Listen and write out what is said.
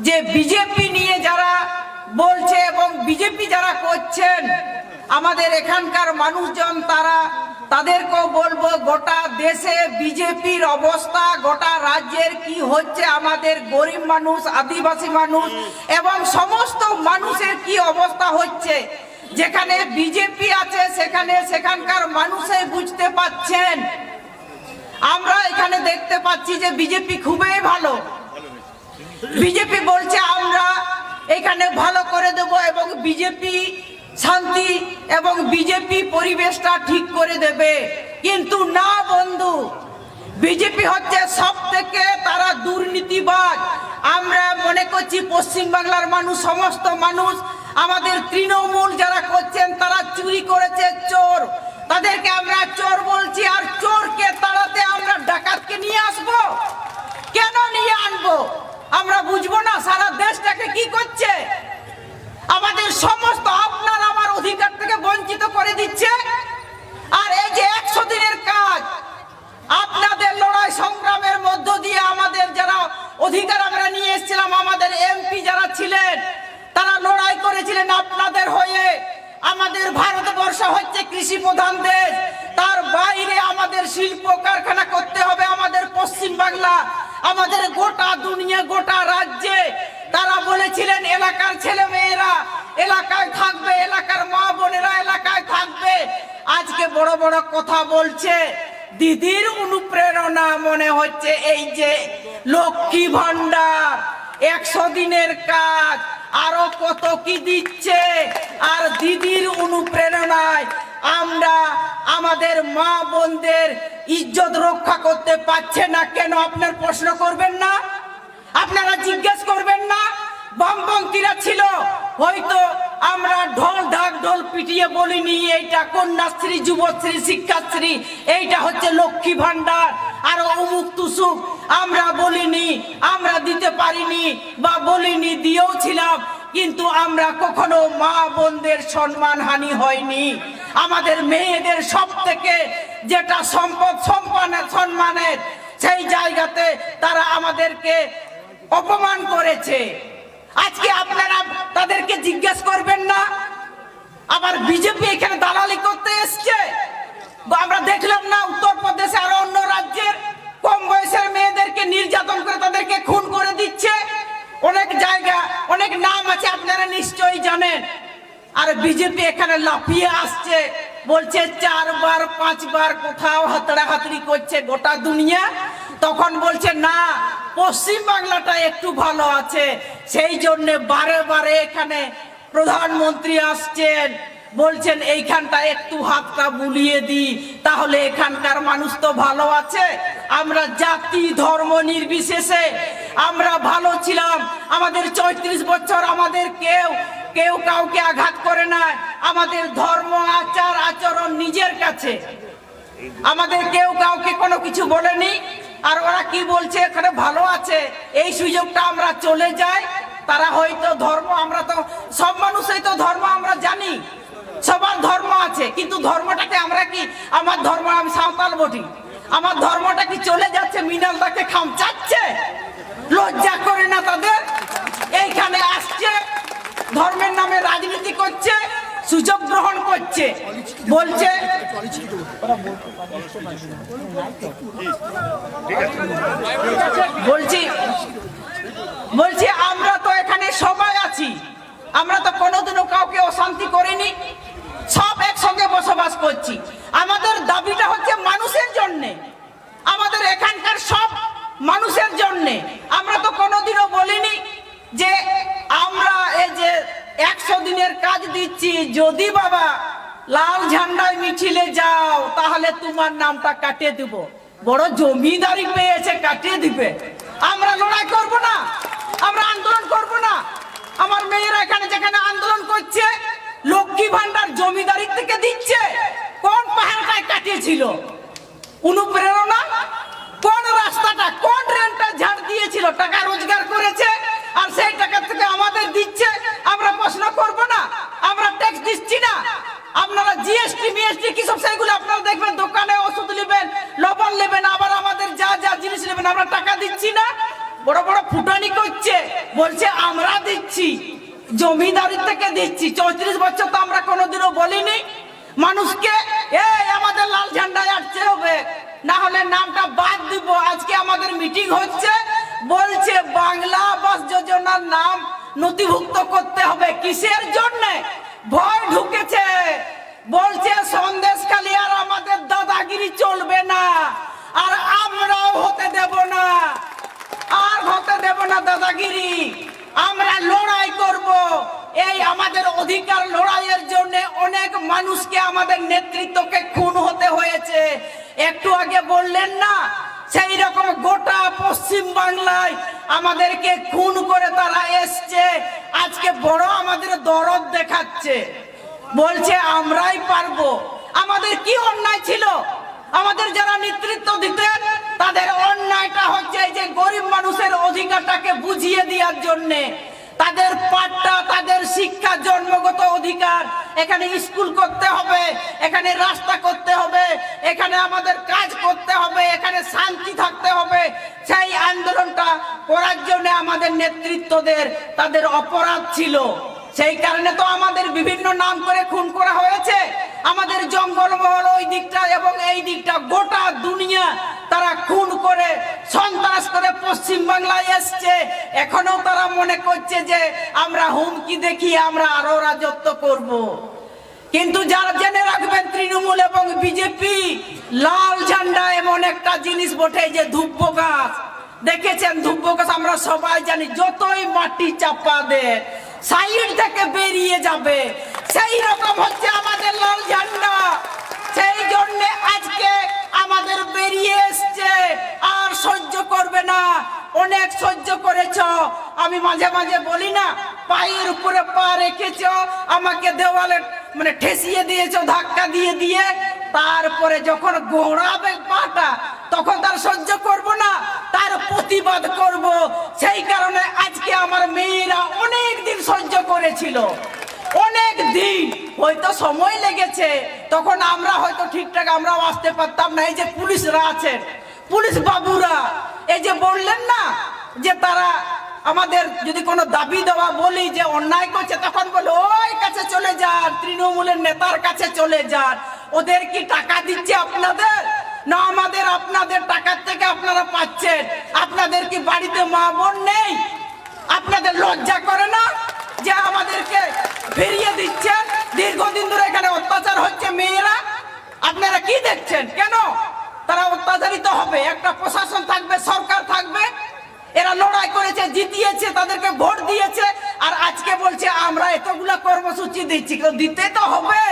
যে বিজেপি নিয়ে যারা বলছে এবং বিজেপি যারা করছেন, আমাদের এখানকার মানুষজন তারা তাদেরকেও বলব, গোটা দেশে বিজেপির অবস্থা, গোটা রাজ্যের কি হচ্ছে, আমাদের গরিব মানুষ, আদিবাসী মানুষ এবং সমস্ত মানুষের কি অবস্থা হচ্ছে। যেখানে বিজেপি আছে, সেখানে সেখানকার মানুষে বুঝতে পাচ্ছেন। আমরা এখানে দেখতে পাচ্ছি যে বিজেপি খুবই ভালো। বিজেপি বলছে, আমরা এখানে ভালো করে দেব এবং বিজেপি শান্তি এবং বিজেপি পরিবেশটা ঠিক করে দেবে। কিন্তু না বন্ধু, বিজেপি হচ্ছে সব থেকে তারা দুর্নীতিবাজ। আমরা মনে করছি পশ্চিম বাংলার মানুষ, সমস্ত মানুষ, আমাদের তৃণমূল যারা করছেন, তারা চুরি করেছে চোর। তাদেরকে আমরা চোর বলছি, আর চোরকে তাড়াতে আমরা ডাকাতকে নিয়ে আসব। কেন নিয়ে আনব? আমরা বুঝব না সারা দেশটাকে কি করছে। আমাদের সমস্ত আপনার আমার অধিকার থেকে বঞ্চিত করে দিচ্ছে। আর এই যে একশো দিনের কাজ, আপনাদের লড়াই সংগ্রামের মধ্য দিয়ে আমাদের যারা অধিকার আমরা নিয়ে এসেছিলাম, আমাদের এমপি যারা ছিলেন, তারা লড়াই করেছিলেন আপনাদের হয়ে। আমাদের ভারতবর্ষ হচ্ছে কৃষি প্রধান দেশ। তার বাইরে আমাদের শিল্প কারখানা করতে হবে, আমাদের পশ্চিম বাংলা আমাদের গোটা দুনিয়া, গোটা রাজ্যে তারা বলেছিলেন, এলাকার ছেলে মেয়েরা এলাকায় থাকবে, এলাকার মা বোনেরা এলাকায় থাকবে। আজকে বড় বড় কথা বলছে, দিদির অনুপ্রেরণা মনে হচ্ছে এই যে লক্ষ্মী ভান্ডার একশো দিনের কাজ, আরও কত কি দিচ্ছে, আর দিদির অনুপ্রেরণায় আমরা আমাদের মা বোনদের ইজ্জত রক্ষা করতে পারছে না, কেন আপনার প্রশ্ন করবেন না? আপনারা জিজ্ঞেস করবেন না? বামপন্থীরা ছিল, হয়তো আমরা ঢোল ঢাক ঢোল পিটিয়ে বলিনি, এইটা কন্যাশ্রী, যুবশ্রী, শিক্ষাশ্রী, এইটা হচ্ছে লক্ষ্মী ভান্ডার আর অমুক তুসুক, আমরা বলিনি, আমরা দিতে পারিনি বা বলিনি, দিয়েও ছিলাম কিন্তু আমরা কখনো মা বোনদের সম্মান হানি হয়নি। আমাদের মেয়েদের সব থেকে যেটা সম্পদ সম্মানের সম্মানের সেই জায়গাতে তারা আমাদেরকে অপমান করেছে। আজকে আপনারা তাদেরকে জিজ্ঞেস করবেন না, আবার বিজেপি এখানে দালালি করতে এসছে। আমরা দেখলাম না, উত্তরপ্রদেশে আর অন্য রাজ্যের কম বয়সের মেয়েদেরকে নির্যাতন করে তাদেরকে খুন করে দিচ্ছে। অনেক জায়গা, অনেক নাম আছে, আপনারা নিশ্চয়ই জানেন। আর বিজেপি এখানে লাফিয়ে আসছে, বলছে চারবার, পাঁচবার কোথাও হাতড়া হাতড়ি করছে গোটা দুনিয়া। তখন বলছে, না, পশ্চিম বাংলাটা একটু ভালো আছে। সেই জন্য বারে বারে এখানে প্রধানমন্ত্রী আসছেন, বলছেন, এইখানটা একটু হাতটা বুলিয়ে দিই তাহলে এখানকার মানুষ তো ভালো আছে। আমরা জাতি, ধর্ম নির্বিশেষে আমরা ভালো ছিলাম। আমাদের চৌত্রিশ বছর আমাদের কেউ কেউ কাউকে আঘাত করে না আমাদের ধর্ম, আচার, আচরণ নিজের কাছে। আমাদের কেউ কাউকে কোনো কিছু বলেনি। আর ওরা কি বলছে, এখানে ভালো আছে। এই সুযোগটা আমরা চলে যাই। তারা হয়তো ধর্ম, আমরা তো, সব মানুষই তো ধর্ম আমরা জানি। সবার ধর্ম আছে, কিন্তু ধর্মটাকে আমরা কি, আমার ধর্ম আমি সাঁওতাল বটি আমার ধর্মটা কি চলে যাচ্ছে মিনালদাকে খামচাচ্ছে? লজ্জা করে না তাদের? এইখানে আসছে, ধর্মের নামে রাজনীতি করছে, সুযোগ গ্রহণ করছে। বলছে, বলছি বলছি, আমরা তো এখানে সবাই আছি। আমরা তো কোনোদিনও কাউকে অশান্তি করিনি। সব একসঙ্গে বসবাস করছি। আমাদের দাবিটা হচ্ছে মানুষের জন্যে। আমাদের এখানকার সব মানুষের জন্যে। তো কোনোদিনও বলিনি যে আমরা এই যে একশো দিনের কাজ দিচ্ছি, যদি বাবা লাল ঝান্ডায় মিছিলে যাও, তাহলে তোমার নামটা কাটিয়ে দিব। বড় জমিদারি পেয়েছে, কাটিয়ে দিবে। আমরা লড়াই করব না, আমরা আন্দোলন করব না। আমার মেয়েরা এখানে যেখানে আন্দোলন করছে, লক্ষ্মী ভান্ডার জমিদারি থেকে দিচ্ছে, কোন পাহাড়টায় কাটিয়েছিল? অনুপ্রেরণা? দিচ্ছি না। আপনারা জিএসটি মিএসটি কি সব সেইগুলো আপনারা দেখবেন, দোকানে ওষুধ নেবেন, লবণ নেবেন, আবার আমাদের যা যা জিনিস নেবেন, আমরা টাকা দিচ্ছি না। বড় বড় ফুটানি করছে, বলছে আমরা দিচ্ছি, জমিদারি থেকে দিচ্ছি। চৌত্রিশ বছর তো আমরা কোনোদিনও বলিনি। মানুষকে, এই, আমাদের লাল ঝান্ডা আটতে হবে। না হলে নামটা বাদ দিব। আজকে আমাদের মিটিং হচ্ছে। বলছে, বাংলা আবাস যোজনার নাম নথিভুক্ত করতে হবে। কিসের জন্য? ভয় ঢুকেছে। বলছে সন্দেশ খালি আর আমাদের দাদাগিরি চলবে না, আর আমরাও হতে দেব না। আর হতে দেব না দাদাগিরি। আমরা লড়াই করব। এই আমাদের অধিকার লড়াইয়ের জন্য অনেক মানুষকে আমাদের নেতৃত্বকে খুন হতে হয়েছে। একটু আগে বললেন না সেই রকম গোটা পশ্চিম বাংলায় আমাদেরকে খুন করে তারা এসছে। আজকে বড় আমাদের দরদ দেখাচ্ছে। বলছে, আমরাই পারব। আমাদের কি অন্যায় ছিল? আমাদের যারা নেতৃত্ব দিতেন, তাদের অন্যায়টা হচ্ছে এই যে গরিব মানুষের অধিকারটাকে বুঝিয়ে দেওয়ার জন্য তাদের পাঠটা তাদের শিক্ষা, জন্মগত অধিকার। এখানে স্কুল করতে হবে, এখানে রাস্তা করতে হবে, এখানে আমাদের কাজ করতে হবে, এখানে শান্তি থাকতে হবে। সেই আন্দোলনটা করার জন্য আমাদের নেতৃত্বদের তাদের অপরাধ ছিল। সেই কারণে তো আমাদের বিভিন্ন নাম করে খুন করা হয়েছে। আমাদের জঙ্গলমহল ওই দিকটা এবং এই দিকটা গোটা দুনিয়া তারা খুন করে সন্ত্রাস করে পশ্চিম বাংলায় এসছে। এখনও তারা মনে করছে যে আমরা হুমকি দেখিয়ে আমরা আরও রাজত্ব করব। কিন্তু যারা জেনে রাখবেন তৃণমূল এবং বিজেপি, লাল ঝান্ডা এমন একটা জিনিস বটে যে ধূপ গাছ। দেখেছেন ধূপ গাছ? আমরা সবাই জানি যতই মাটি চাপা দেয় সাইড থেকে বেরিয়ে যাবে। সেই রকম হচ্ছে অনেক সহ্য করেছ। আমি মাঝে মাঝে বলি না, পায়ের উপরে পা রেখেছ, আমাকে দেওয়ালে মানে ঠেসিয়ে দিয়েছ, ধাক্কা দিয়ে দিয়ে। তারপরে যখন গোড়াবে পাটা তখন তার সহ্য করব না, তার প্রতিবাদ করব। সেই কারণে আজকে আমার মেয়েরা অনেক দিন সহ্য করেছিল। অনেক দিন, হয়তো সময় লেগেছে, তখন আমরা হয়তো ঠিকঠাক আমরাও আসতে পারতাম না, এই যে পুলিশরা আছেন। পুলিশ বাবুরা, এই যে বললেন না যে তারা আমাদের যদি কোনো দাবি দেওয়া বলি যে অন্যায় করছে, তখন বলে, ওই কাছে চলে যান, তৃণমূলের নেতার কাছে চলে যান। ওদের কি টাকা দিচ্ছে আপনাদের? না আমাদের, আপনাদের টাকার থেকে আপনারা পাচ্ছেন। আপনাদের কি বাড়িতে মা বোন নেই? আপনাদের লজ্জা করে না যে আমাদেরকে ফিরিয়ে দিচ্ছেন? দীর্ঘদিন ধরে এখানে অত্যাচার হচ্ছে মেয়েরা আপনারা কি দেখছেন কেন তারা অত্যাচারিত হবে একটা প্রশাসন থাকবে সরকার থাকবে এরা লড়াই করেছে তাদেরকে ভোট দিয়েছে আর আজকে বলছে আমরা এতগুলা কর্মসূচি দিচ্ছি দিতে তো হবে।